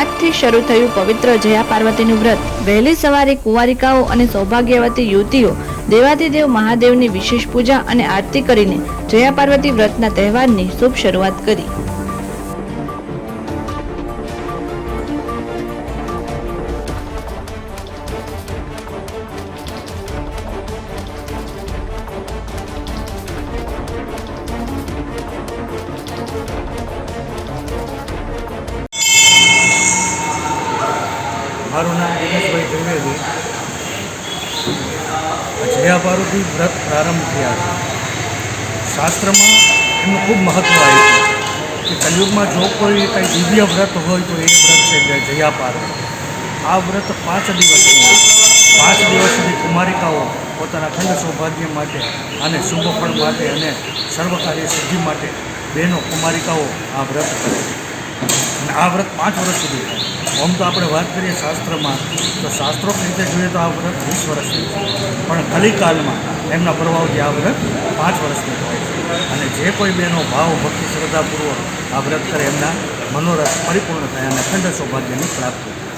આજથી શરૂ થયું પવિત્ર જયા પાર્વતીનું વ્રત. વહેલી સવારે કુંવારિકાઓ અને સૌભાગ્યવતી યુવતીઓ દેવાધિદેવ મહાદેવની વિશેષ પૂજા અને આરતી કરીને જયા પાર્વતી વ્રતના તહેવારની શુભ શરૂઆત કરી. મારું નામ દિનેશભાઈ ત્રિવેદી. જયા પાર્વતી વ્રત પ્રારંભ થયા છે. શાસ્ત્રમાં એનું ખૂબ મહત્ત્વ આવ્યું છે કે કલયુગમાં જો કોઈ કંઈ દિવ્ય વ્રત હોય તો એ વ્રત છે જયા પાર્વતી આ વ્રત પાંચ દિવસનું પાંચ દિવસ સુધી કુમારિકાઓ પોતાના ખંડ સૌભાગ્ય માટે અને શુભ ફળ માટે અને સર્વ કાર્ય સિદ્ધિ માટે બહેનો કુમારિકાઓ આ વ્રત કરે અને આ વ્રત પાંચ વર્ષ સુધી થાય. આમ તો આપણે વાત કરીએ શાસ્ત્રમાં, તો શાસ્ત્રોક રીતે જોઈએ તો આ વ્રત વીસ વર્ષનું છે. પણ કલિકાલમાં એમના પ્રભાવથી આ વ્રત પાંચ વર્ષનું થાય છે. અને જે કોઈ બેનો ભાવ, ભક્તિ, શ્રદ્ધાપૂર્વક આ વ્રત કરે, એમના મનોરથ પરિપૂર્ણ થાય અને અખંડ સૌભાગ્યની પ્રાપ્તિ થાય.